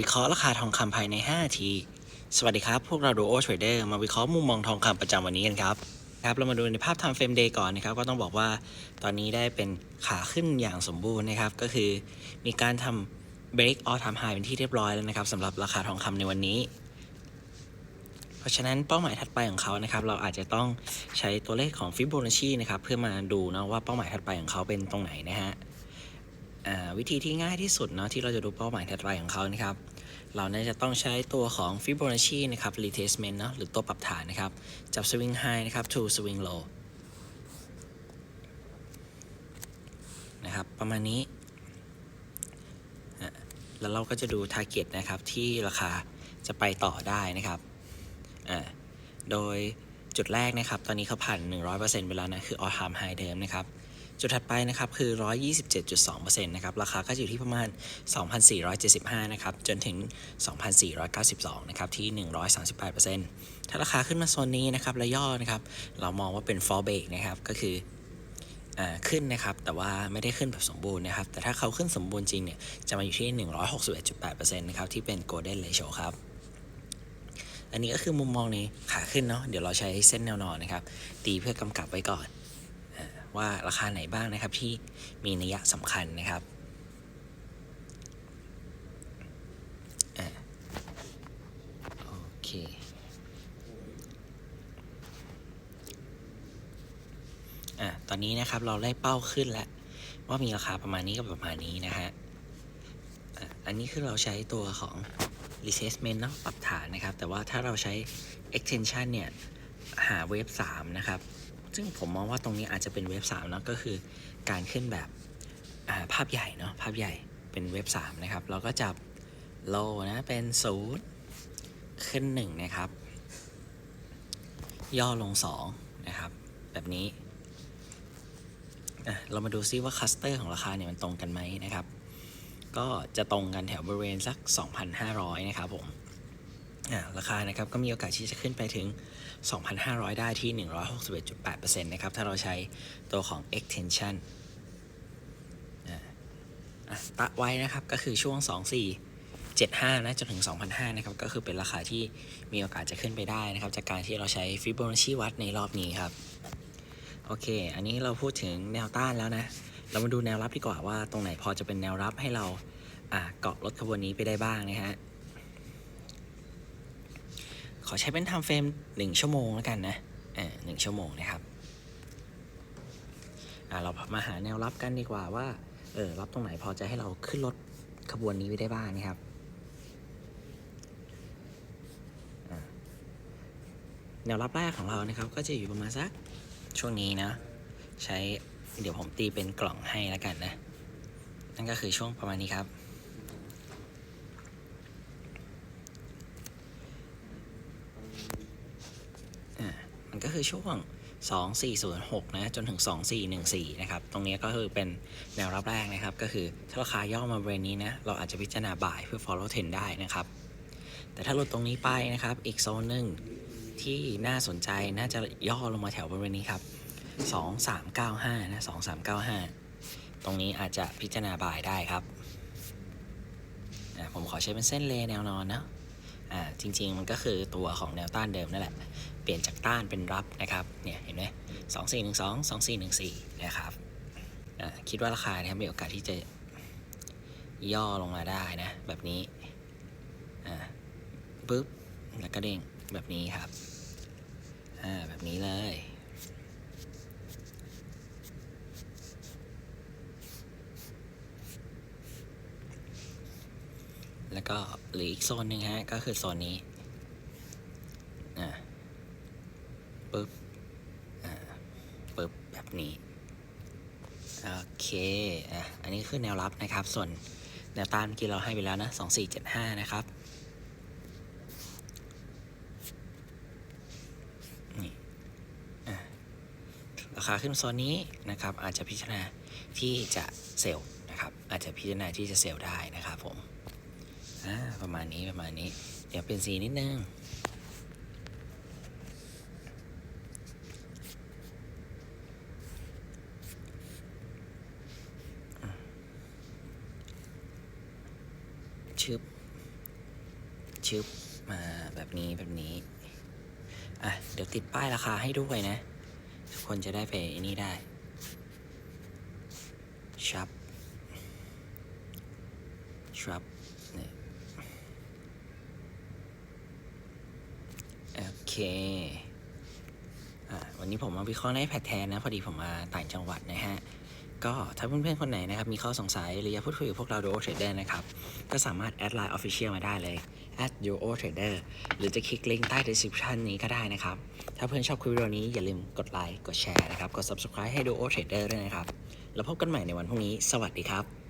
วิเคราะห์ราคาทองคำภายใน 5 ที สวัสดีครับ พวกเราดูโอเทรดเดอร์มาวิเคราะห์มุมมองทองคำประจำวันนี้กันครับครับเรามาดูในภาพ time frame day ก่อนนะครับ ก็ต้องบอกว่าตอนนี้ได้เป็นขาขึ้นอย่างสมบูรณ์นะครับ ก็คือมีการทำ break all time high เป็นที่เรียบร้อยแล้วนะครับสำหรับราคาทองคำในวันนี้ เพราะฉะนั้นเป้าหมายถัดไปของเขานะครับ เราอาจจะต้องใช้ตัวเลขของ Fibonacci นะครับเพื่อมาดูนะว่าเป้าหมายถัดไปของเขาเป็นตรงไหนนะฮะ วิธีที่ง่ายที่สุดเนาะที่เราจะดูเป้าหมายถัดไปของเขานะครับ เราน่าจะต้องใช้ตัวของ Fibonacci นะครับ retracement เนาะหรือตัวปรับฐานนะครับ จับ swing high นะครับ to swing low นะครับประมาณนี้ แล้วเราก็จะดู target นะครับที่ราคาจะไปต่อได้นะครับ โดยจุดแรกนะครับ ตอนนี้เขาผ่าน 100%ไปแล้วนะ คือ all time high เดิมนะครับ จุดถัดไปนะครับคือ 127.2%นะครับราคาก็อยู่ที่ประมาณ 2,475 นะครับจนถึง 2,492 นะครับที่ 138%ถ้าราคาขึ้นมาโซนนี้นะครับและย่อนะครับเรามองว่าเป็น fall break นะครับก็คืออขึ้นนะครับแต่ว่าไม่ได้ขึ้นแบบสมบูรณ์นะครับแต่ถ้าเขาขึ้นสมบูรณ์จริงเนี่ยจะมาอยู่ที่ 161.8%นะครับที่เป็น golden ratio ครับอันนี้ก็คือมุมมองในขาขึ้นเนาะเดี๋ยวเราใช้เส้นแนวนอนนะครับตีเพื่อกำกับไว้ก่อน ว่าราคาไหนบ้างนะครับที่มีนัยสำคัญนะครับอโอเคอะตอนนี้นะครับเราได้เป้าขึ้นแล้ว ว่ามีราคาประมาณนี้กับประมาณนี้นะฮะอะอันนี้คือเราใช้ตัวของ retracement เนาะปรับฐานนะครับ แต่ว่าถ้าเราใช้ extension เนี่ย หาเวฟ3นะครับ ซึ่งผมมองว่าตรงนี้อาจจะเป็นเวฟ3เนาะก็คือการขึ้นแบบภาพใหญ่เนาะภาพใหญ่เป็นเวฟ3นะครับ เราก็จับโลนะเป็น0ขึ้น 1 นะครับ ย่อลง 2 นะครับ แบบนี้ เรามาดูซิว่าคัสเตอร์ของราคาเนี่ยมันตรงกันไหมนะครับ ก็จะตรงกันแถวบริเวณสัก 2,500 นะครับผม ราคานะครับก็มีโอกาสที่จะขึ้นไปถึง 2,500 ได้ที่ 161.8%นะครับ ถ้าเราใช้ตัวของ extension อ่าอะตะไว้นะครับ ก็คือช่วง 2475 นะจนถึง 2,500 นะครับ ก็คือเป็นราคาที่มีโอกาสจะขึ้นไปได้นะครับ จากการที่เราใช้ Fibonacci วัดในรอบนี้ครับ โอเค อันนี้เราพูดถึงแนวต้านแล้วนะ เรามาดูแนวรับดีกว่าว่าตรงไหนพอจะเป็นแนวรับให้เราเกาะรถขบวนนี้ไปได้บ้างนะฮะ ขอใช้เป็น time frame หนึ่งชั่วโมงแล้วกันนะเออหนึ่งชั่วโมงนะครับอ่าเรามาหาแนวรับกันดีกว่าว่าเออรับตรงไหนพอจะให้เราขึ้นรถขบวนนี้ไปได้บ้างนะครับแนวรับแรกของเรานะครับ ก็จะอยู่ประมาณสักช่วงนี้นะใช้เดี๋ยวผมตีเป็นกล่องให้แล้วกันนะ นั่นก็คือช่วงประมาณนี้ครับ อ่ามันก็ คือช่วง 2406 นะ จนถึง 2414 นะครับ ตรงนี้ก็คือเป็นแนวรับแรกนะครับ ก็คือถ้าราคาย่อมาบริเวณนี้นะ เราอาจจะพิจารณาบ่ายเพื่อ follow trend ได้นะครับ แต่ถ้าหลุดตรงนี้ไปนะครับ อีกโซนหนึ่งที่น่าสนใจน่าจะย่อลงมาแถวบริเวณนี้ครับ 2395 นะ 2395 ตรงนี้อาจจะพิจารณาบ่ายได้ครับ ผมขอใช้เป็นเส้นเลแนวนอนนะ อ่าจริง ๆ มันก็คือตัวของแนวต้านเดิมนั่นแหละ เปลี่ยนจากต้านเป็นรับนะครับเนี่ยเห็นไหมสองสี่หนึ่งสองสองสี่หนึ่งสี่นะครับอ่าคิดว่าราคาเนี่ยมีโอกาสที่จะย่อลงมาได้นะ แบบนี้อ่าปุ๊บแล้วก็เด้งแบบนี้ครับอ่าแบบนี้เลย แล้วก็หรืออีกโซนหนึ่งฮะ ก็คือโซนนี้อ่าปึ๊บอ่าปึ๊บแบบนี้ โอเค อะ อันนี้คือแนวรับนะครับ ส่วนแนวต้านเมื่อกี้เราให้ไปแล้วนะ2475นะครับนี่อะราคาขึ้นโซนนี้นะครับ อาจจะพิจารณาที่จะเซลล์นะครับ อาจจะพิจารณาที่จะเซลล์ได้นะครับผม อ่าประมาณนี้ประมาณนี้ เดี๋ยวเป็นสีนิดนึงชึบชึบมาแบบนี้แบบนี้ อะ เดี๋ยวติดป้ายราคาให้ด้วยนะ ทุกคนจะได้ไปไนี่ได้ ชับ ชับเนี่ยโอ เคอวันนี้ผมมาวิเคราะห์ในแพทแทนนะ พอดีผมมาต่างจังหวัดนะฮะ ก็ถ้าเพื่อนๆ คนไหนนะครับ มีข้อสงสัยหรืออยากพูดคุยกับพวกเรา Duo Trader นะครับ ก็สามารถแอดไลน์ Official มาได้เลย @duo trader หรือจะคลิกลิงก์ใต้ description นี้ก็ได้นะครับ ถ้าเพื่อนชอบคลิปวิดีโอนี้อย่าลืมกดไลค์กดแชร์นะครับ กด subscribe ให้ Duo Trader ด้วยนะครับ แล้วพบกันใหม่ในวันพรุ่งนี้ สวัสดีครับ